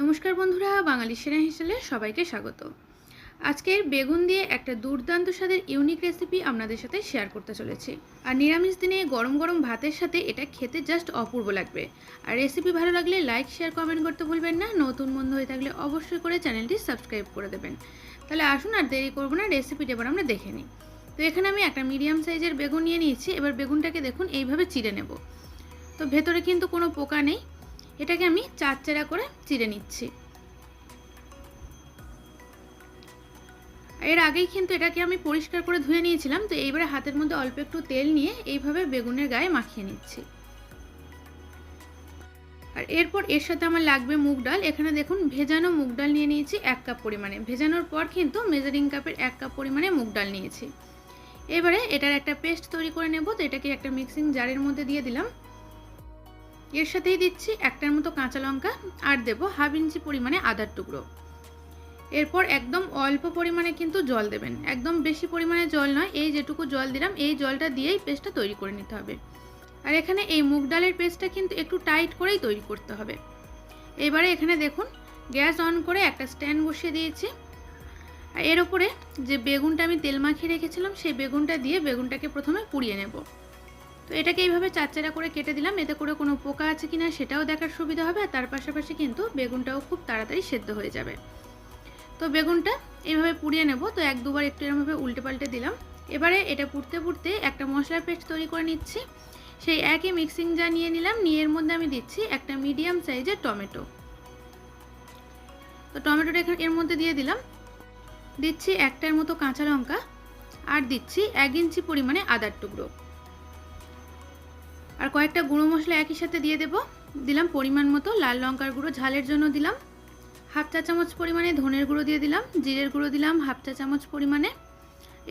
নমস্কার বন্ধুরা, বাঙালি সেরা হিসেবে সবাইকে স্বাগত। আজকের বেগুন দিয়ে একটা দুর্দান্ত স্বাদের ইউনিক রেসিপি আপনাদের সাথে শেয়ার করতে চলেছি। আর নিরামিষ দিনে গরম গরম ভাতের সাথে এটা খেতে জাস্ট অপূর্ব লাগবে। আর রেসিপি ভালো লাগলে লাইক শেয়ার কমেন্ট করতে ভুলবেন না। নতুন বন্ধু হয়ে থাকলে অবশ্যই করে চ্যানেলটি সাবস্ক্রাইব করে দেবেন। তাহলে আসুন আর দেরি করব না রেসিপিটা এবার আমরা দেখে নিই। তো এখানে আমি একটা মিডিয়াম সাইজের বেগুন নিয়ে নিয়েছি। এবার বেগুনটাকে দেখুন, এইভাবে চিড়ে নেব। তো ভেতরে কিন্তু কোনো পোকা নেই। এটাকে আমি চার চেরা করে চিড়ে নিচ্ছি। এর আগেই কিন্তু এটাকে আমি পরিষ্কার করে ধুয়ে নিয়েছিলাম, তো এইবারে হাতের মধ্যে অল্প একটু তেল নিয়ে এইভাবে বেগুনের গায়ে মাখিয়ে নিচ্ছি। আর এরপর এর সাথে আমার লাগবে মুগ ডাল। এখানে দেখুন, ভেজানো মুগ ডাল নিয়ে নিয়েছি এক কাপ পরিমাণে। ভেজানোর পর কিন্তু মেজারিং কাপের এক কাপ পরিমাণে মুগ ডাল নিয়েছি। এবারে এটার একটা পেস্ট তৈরি করে নেব, তো এটাকে একটা মিক্সিং জারের মধ্যে দিয়ে দিলাম। এর সাথেই দিচ্ছি একটার মতো কাঁচা লঙ্কা আর দেব হাফ ইঞ্চি পরিমাণে আদার টুকরো। এরপর একদম অল্প পরিমাণে কিন্তু জল দেবেন। একদম বেশি পরিমাণে জল নয়, এই যেটুকু জল দিলাম, এই জলটা দিয়েই পেস্টটা তৈরি করে নিতে হবে। আর এখানে এই মুগ ডালের পেস্টটা কিন্তু একটু টাইট করেই তৈরি করতে হবে। এবারে এখানে দেখুন, গ্যাস অন করে একটা স্ট্যান্ড বসিয়ে দিয়েছি। আর এর ওপরে যে বেগুনটা আমি তেল মাখিয়ে রেখেছিলাম, সেই বেগুনটা দিয়ে বেগুনটাকে প্রথমে পুড়িয়ে নেব। তো এটাকে এইভাবে চারচারা করে কেটে দিলাম। এতে করে কোনো পোকা আছে কিনা সেটাও দেখার সুবিধা হবে। আর তার পাশাপাশি কিন্তু বেগুনটাও খুব তাড়াতাড়ি সেদ্ধ হয়ে যাবে। তো বেগুনটা এইভাবে পুড়িয়ে নেব। তো এক দুবার একটু এরমভাবে উল্টে পাল্টে দিলাম। এবারে এটা পুড়তে পুড়তে একটা মশলার পেস্ট তৈরি করে নিচ্ছি। সেই একই মিক্সিং যা নিয়ে নিলাম। নিয়ে এর মধ্যে আমি দিচ্ছি একটা মিডিয়াম সাইজের টমেটো। তো টমেটোটা এর মধ্যে দিয়ে দিলাম। দিচ্ছি একটার মতো কাঁচা লঙ্কা। আর দিচ্ছি এক ইঞ্চি পরিমাণে আদার টুকরো। আর কয়েকটা গুঁড়ো মশলা একই সাথে দিয়ে দেব। দিলাম পরিমাণ মতো, লাল লঙ্কার গুঁড়ো, ঝালের জন্য দিলাম। হাফ চা চামচ পরিমাণে ধনের গুঁড়ো দিয়ে দিলাম, জিরের গুঁড়ো দিলাম হাফ চা চামচ পরিমাণে।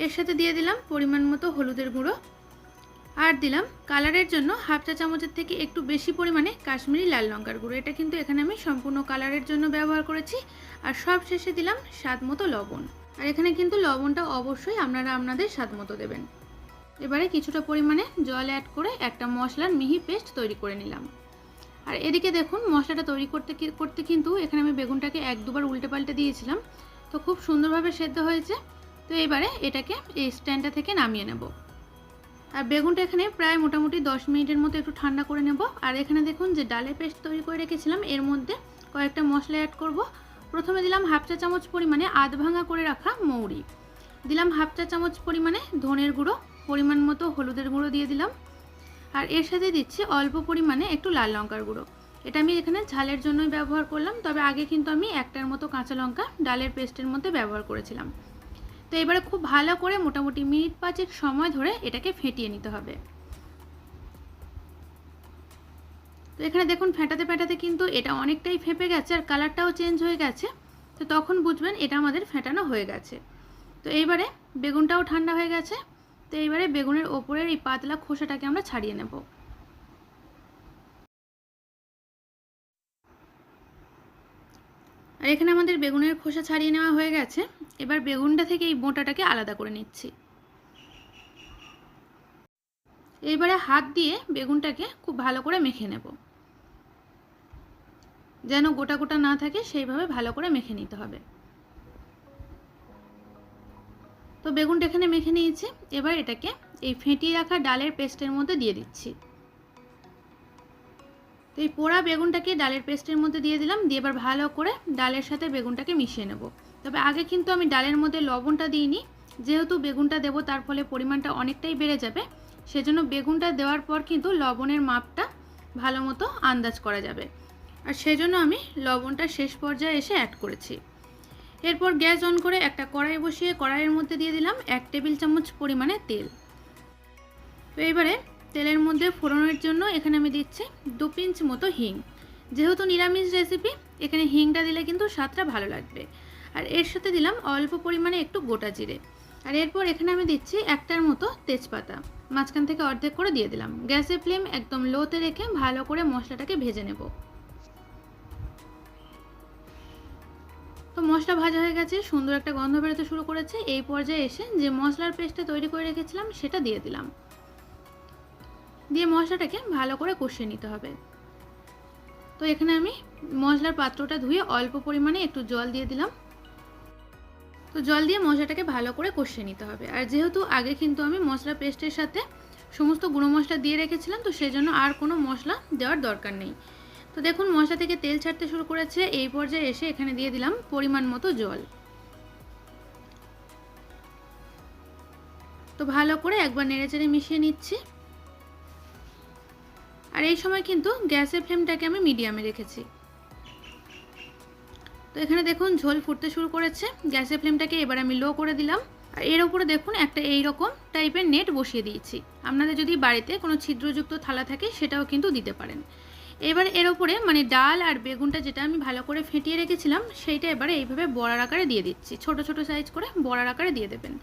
এর সাথে দিয়ে দিলাম পরিমাণ মতো হলুদের গুঁড়ো। আর দিলাম কালারের জন্য হাফ চা চামচের থেকে একটু বেশি পরিমাণে কাশ্মীরি লাল লঙ্কার গুঁড়ো। এটা কিন্তু এখানে আমি সম্পূর্ণ কালারের জন্য ব্যবহার করেছি। আর সব শেষে দিলাম স্বাদ মতো লবণ। আর এখানে কিন্তু লবণটা অবশ্যই আপনারা আপনাদের স্বাদ মতো দেবেন। এবারে কিছুটা পরিমাণে জল অ্যাড করে একটা মশলার মিহি পেস্ট তৈরি করে নিলাম। আর এদিকে দেখুন, মশলাটা তৈরি করতে করতে কিন্তু এখানে আমি বেগুনটাকে এক দুবার উল্টে পাল্টে দিয়েছিলাম। তো খুব সুন্দরভাবে সেদ্ধ হয়েছে। তো এবারে এটাকে এই স্ট্যান্ডটা থেকে নামিয়ে নেব। আর বেগুনটা এখানে প্রায় মোটামুটি দশ মিনিটের মতো একটু ঠান্ডা করে নেব। আর এখানে দেখুন, যে ডালের পেস্ট তৈরি করে রেখেছিলাম, এর মধ্যে কয়েকটা মশলা অ্যাড করব। প্রথমে দিলাম হাফ চা চামচ পরিমাণে আধ ভাঙা করে রাখা মৌরি। দিলাম হাফ চা চামচ পরিমাণে ধনের গুঁড়ো। পরিমাণ মতো হলুদের গুঁড়ো দিয়ে দিলাম। আর এর সাথে দিচ্ছি অল্প পরিমাণে একটু লাল লঙ্কার গুঁড়ো। এটা আমি এখানে ঝালের জন্যই ব্যবহার করলাম, তবে আগে কিন্তু আমি একটার মতো কাঁচা লঙ্কা ডালের পেস্টের মধ্যে ব্যবহার করেছিলাম। তো এবারে খুব ভালো করে মোটামুটি মিনিট পাঁচেক সময় ধরে এটাকে ফেটিয়ে নিতে হবে। তো এখানে দেখুন ফেটাতে ফেটাতে কিন্তু এটা অনেকটাই ফেপে গেছে আর কালারটাও চেঞ্জ হয়ে গেছে। তো তখন বুঝবেন এটা আমাদের ফেটানো হয়ে গেছে। তো এইবারে বেগুনটাও ঠান্ডা হয়ে গেছে। তো এইবারে বেগুনের ওপরের এই পাতলা খোসাটাকে আমরা ছাড়িয়ে নেব। আর এখানে আমাদের বেগুনের খোসা ছাড়িয়ে নেওয়া হয়ে গেছে। এবার বেগুনটা থেকে এই বোঁটাটাকে আলাদা করে নিচ্ছি। এইবারে হাত দিয়ে বেগুনটাকে খুব ভালো করে মেখে নেব। যেন গোটা গোটা না থাকে, সেইভাবে ভালো করে মেখে নিতে হবে। তো বেগুনটা এখানে মেখে নিয়েছি। এবার এটাকে এই ফেটিয়ে রাখা ডালের পেস্টের মধ্যে দিয়ে দিচ্ছি। তো এই পোড়া বেগুনটাকে ডালের পেস্টের মধ্যে দিয়ে দিলাম। দিয়ে এবার ভালো করে ডালের সাথে বেগুনটাকে মিশিয়ে নেব। তবে আগে কিন্তু আমি ডালের মধ্যে লবণটা দিইনি। যেহেতু বেগুনটা দেবো, তার ফলে পরিমাণটা অনেকটাই বেড়ে যাবে। সেজন্য বেগুনটা দেওয়ার পর কিন্তু লবণের মাপটা ভালো মতো আন্দাজ করা যাবে। আর সেজন্য আমি লবণটা শেষ পর্যায়ে এসে অ্যাড করেছি। এরপর গ্যাস অন করে একটা কড়াই বসিয়ে কড়াইয়ের মধ্যে দিয়ে দিলাম এক টেবিল চামচ পরিমাণে তেল। তো এবারে তেলের মধ্যে ফোড়নের জন্য এখানে আমি দিচ্ছি দু পিঞ্চ মতো হিং। যেহেতু নিরামিষ রেসিপি এখানে হিংটা দিলে কিন্তু স্বাদটা ভালো লাগবে। আর এর সাথে দিলাম অল্প পরিমাণে একটু গোটা জিরে। আর এরপর এখানে আমি দিচ্ছি একটার মতো তেজপাতা। মাঝখান থেকে অর্ধেক করে দিয়ে দিলাম। গ্যাসের ফ্লেম একদম লোতে রেখে ভালো করে মশলাটাকে ভেজে নেব। তো মশলা ভাজা হয়ে গেছে, সুন্দর একটা গন্ধ বেরোতে শুরু করেছে। এই পর্যায়ে এসে যে মশলার পেস্টটা তৈরি করে রেখেছিলাম, সেটা দিয়ে দিলাম। দিয়ে মশলাটাকে ভালো করে কষিয়ে নিতে হবে। তো এখানে আমি মশলার পাত্রটা ধুয়ে অল্প পরিমাণে একটু জল দিয়ে দিলাম। তো জল দিয়ে মশলাটাকে ভালো করে কষিয়ে নিতে হবে। আর যেহেতু আগে কিন্তু আমি মশলা পেস্টের সাথে সমস্ত গুঁড়ো মশলা দিয়ে রেখেছিলাম, তো সেই জন্য আর কোনো মশলা দেওয়ার দরকার নেই। তো দেখুন মশলা থেকে তেল ছাড়তে শুরু করেছে। এই পর্যায়ে এসে এখানে দিয়ে দিলাম পরিমাণ মতো জল। তো ভালো করে একবার নেড়েচেড়ে মিশিয়ে নিচ্ছি। আর এই সময় কিন্তু গ্যাসের ফ্লেমটাকে আমি মিডিয়ামে রেখেছি। তো এখানে দেখুন, ঝোল ফুটতে শুরু করেছে। গ্যাসের ফ্লেমটাকে এবার আমি লো করে দিলাম। আর এর উপরে দেখুন, একটা এই রকম টাইপের নেট বসিয়ে দিয়েছি। আপনাদের যদি বাড়িতে কোনো ছিদ্রযুক্ত থালা থাকে, সেটাও কিন্তু দিতে পারেন। এবার এর ওপরে মানে ডাল আর বেগুনটা যেটা আমি ভালো করে ফেটিয়ে রেখেছিলাম, সেইটা এবারে এইভাবে বড়ার আকারে দিয়ে দিচ্ছি। ছোট ছোট সাইজ করে বড়ার আকারে দিয়ে দেবেন।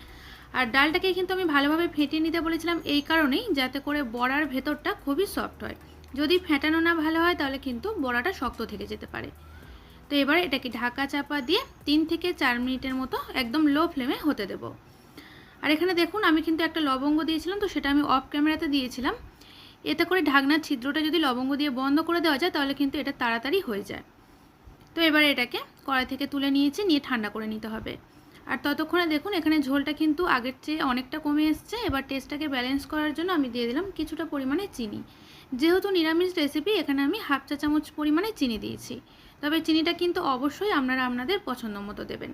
আর ডালটাকে কিন্তু আমি ভালোভাবে ফেটিয়ে নিতে বলেছিলাম এই কারণেই, যাতে করে বড়ার ভেতরটা খুবই সফট হয়। যদি ফেটানো না ভালো হয়, তাহলে কিন্তু বড়াটা শক্ত থেকে যেতে পারে। তো এবার এটাকে ঢাকা চাপা দিয়ে তিন থেকে চার মিনিটের মতো একদম লো ফ্লেমে হতে দেব। আর এখানে দেখুন, আমি কিন্তু একটা লবঙ্গ দিয়েছিলাম, তো সেটা আমি অফ ক্যামেরাতে দিয়েছিলাম। এতে করে ঢাকনার ছিদ্রটা যদি লবঙ্গ দিয়ে বন্ধ করে দেওয়া যায়, তাহলে কিন্তু এটা তাড়াতাড়ি হয়ে যায়। তো এবার এটাকে কড়াই থেকে তুলে নিয়েছি, নিয়ে ঠান্ডা করে নিতে হবে। আর ততক্ষণে দেখুন, এখানে ঝোলটা কিন্তু আগের চেয়ে অনেকটা কমে এসছে। এবার টেস্টটাকে ব্যালেন্স করার জন্য আমি দিয়ে দিলাম কিছুটা পরিমাণে চিনি। যেহেতু নিরামিষ রেসিপি এখানে আমি হাফ চা চামচ পরিমাণে চিনি দিয়েছি। তবে চিনিটা কিন্তু অবশ্যই আপনারা আপনাদের পছন্দ মতো দেবেন।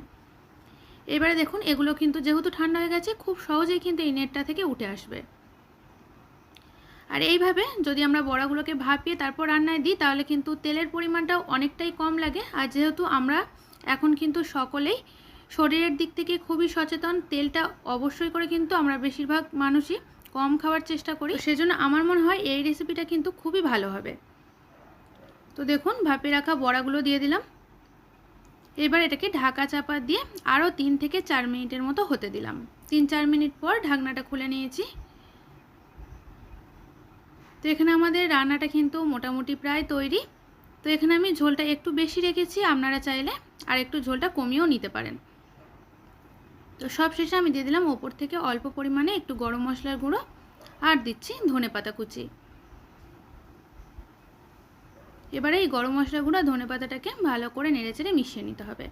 এবারে দেখুন, এগুলো কিন্তু যেহেতু ঠান্ডা হয়ে গেছে, খুব সহজেই কিন্তু এই নেটটা থেকে উঠে আসবে। আর এইভাবে যদি আমরা বড়াগুলোকে ভাপিয়ে তারপর রান্নায় দিই, তাহলে কিন্তু তেলের পরিমাণটাও অনেকটাই কম লাগে। আর যেহেতু আমরা এখন কিন্তু সকলেই শরীরের দিক থেকে খুবই সচেতন, তেলটা অবশ্যই করে কিন্তু আমরা বেশিরভাগ মানুষই কম খাওয়ার চেষ্টা করি। সেজন্য আমার মনে হয় এই রেসিপিটা কিন্তু খুবই ভালো হবে। তো দেখুন ভাপে রাখা বড়াগুলো দিয়ে দিলাম। এবার এটাকে ঢাকা চাপা দিয়ে আরও তিন থেকে চার মিনিটের মতো হতে দিলাম। তিন চার মিনিট পর ঢাকনাটা খুলে নিয়েছি। তো এখানে আমাদের রান্নাটা কিন্তু মোটামুটি প্রায় তৈরি। তো এখানে আমি ঝোলটা একটু বেশি রেখেছি, আপনারা চাইলে আর একটু ঝোলটা কমিয়েও নিতে পারেন। তো সব শেষে আমি দিয়ে দিলাম ওপর থেকে অল্প পরিমাণে একটু গরম মশলার গুঁড়ো আর দিচ্ছি ধনে পাতা কুচি। এবারে এই গরম মশলা গুঁড়ো ধনে পাতাটাকে ভালো করে নেড়েচেড়ে মিশিয়ে নিতে হবে।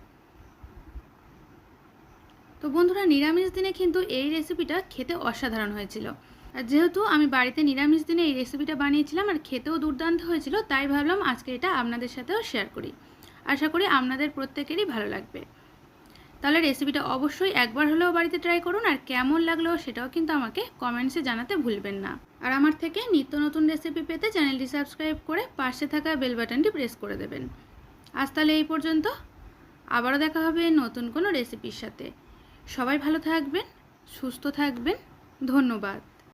তো বন্ধুরা নিরামিষ দিনে কিন্তু এই রেসিপিটা খেতে অসাধারণ হয়েছিল। যেহেতু আমি বাড়িতে নিরামিষ দিনে এই রেসিপিটা বানিয়েছিলাম আর খেতেও দুর্দান্ত হয়েছিল, তাই ভাবলাম আজকে এটা আপনাদের সাথেও শেয়ার করি। আশা করি আপনাদের প্রত্যেকেরই ভালো লাগবে। তাহলে রেসিপিটা অবশ্যই একবার হলেও বাড়িতে ট্রাই করুন আর কেমন লাগল সেটাও কিন্তু আমাকে কমেন্টসে জানাতে ভুলবেন না। আর আমার থেকে নিত্য নতুন রেসিপি পেতে চ্যানেলটি সাবস্ক্রাইব করে পাশে থাকা বেল বাটনটি প্রেস করে দেবেন। আজ তাহলে এই পর্যন্ত। আবারও দেখা হবে নতুন কোনো রেসিপির সাথে। সবাই ভালো থাকবেন, সুস্থ থাকবেন। ধন্যবাদ।